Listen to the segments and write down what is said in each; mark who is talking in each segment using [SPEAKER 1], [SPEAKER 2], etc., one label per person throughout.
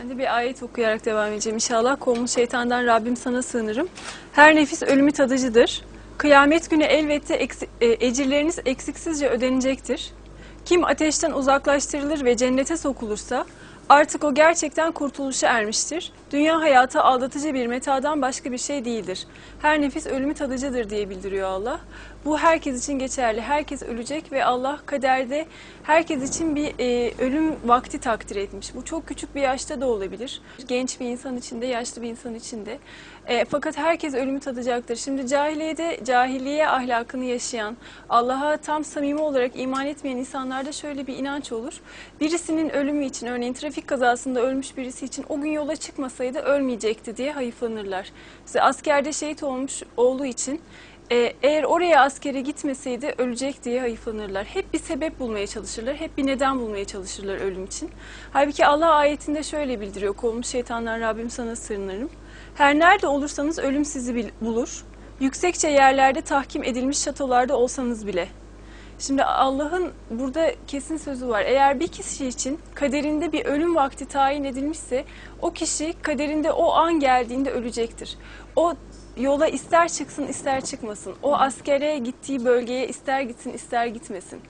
[SPEAKER 1] Ben bir ayet okuyarak devam edeceğim inşallah. Kovmuş şeytandan Rabbim sana sığınırım. Her nefis ölümü tadıcıdır. Kıyamet günü elbette e, ecirleriniz eksiksizce ödenecektir. Kim ateşten uzaklaştırılır ve cennete sokulursa artık o gerçekten kurtuluşa ermiştir. Dünya hayatı aldatıcı bir metadan başka bir şey değildir. Her nefis ölümü tadıcıdır diye bildiriyor Allah. Bu herkes için geçerli. Herkes ölecek ve Allah kaderde herkes için bir e, ölüm vakti takdir etmiş. Bu çok küçük bir yaşta da olabilir. Genç bir insan için de, yaşlı bir insan için de. E, fakat herkes ölümü tadacaktır. Şimdi cahiliyede cahiliye ahlakını yaşayan, Allah'a tam samimi olarak iman etmeyen insanlarda şöyle bir inanç olur. Birisinin ölümü için, örneğin trafik kazasında ölmüş birisi için o gün yola çıkmasaydı ölmeyecekti diye hayıflanırlar. Mesela askerde şehit olmuş olduğu için e, eğer oraya askere gitmeseydi ölecek diye hayıflanırlar. Hep bir sebep bulmaya çalışırlar, hep bir neden bulmaya çalışırlar ölüm için. Halbuki Allah ayetinde şöyle bildiriyor, kovmuş şeytanlar Rabbim sana sığınırım. Her nerede olursanız ölüm sizi bulur. Yüksekçe yerlerde tahkim edilmiş şatolarda olsanız bile. Şimdi Allah'ın burada kesin sözü var. Eğer bir kişi için kaderinde bir ölüm vakti tayin edilmişse o kişi kaderinde o an geldiğinde ölecektir. O yola ister çıksın ister çıkmasın. O askere gittiği bölgeye ister gitsin ister gitmesin.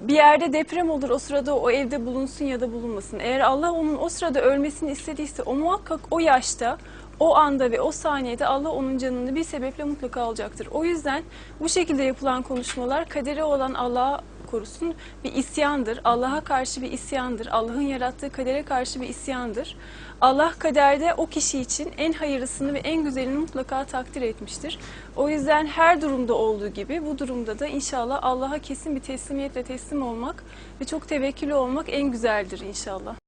[SPEAKER 1] Bir yerde deprem olur o sırada o evde bulunsun ya da bulunmasın. Eğer Allah onun o sırada ölmesini istediyse o muhakkak o yaşta o anda ve o saniyede Allah onun canını bir sebeple mutlaka alacaktır. O yüzden bu şekilde yapılan konuşmalar kaderi olan Allah'a korusun bir isyandır. Allah'a karşı bir isyandır. Allah'ın yarattığı kadere karşı bir isyandır. Allah kaderde o kişi için en hayırlısını ve en güzelini mutlaka takdir etmiştir. O yüzden her durumda olduğu gibi bu durumda da inşallah Allah'a kesin bir teslimiyetle teslim olmak ve çok tevekkülü olmak en güzeldir inşallah.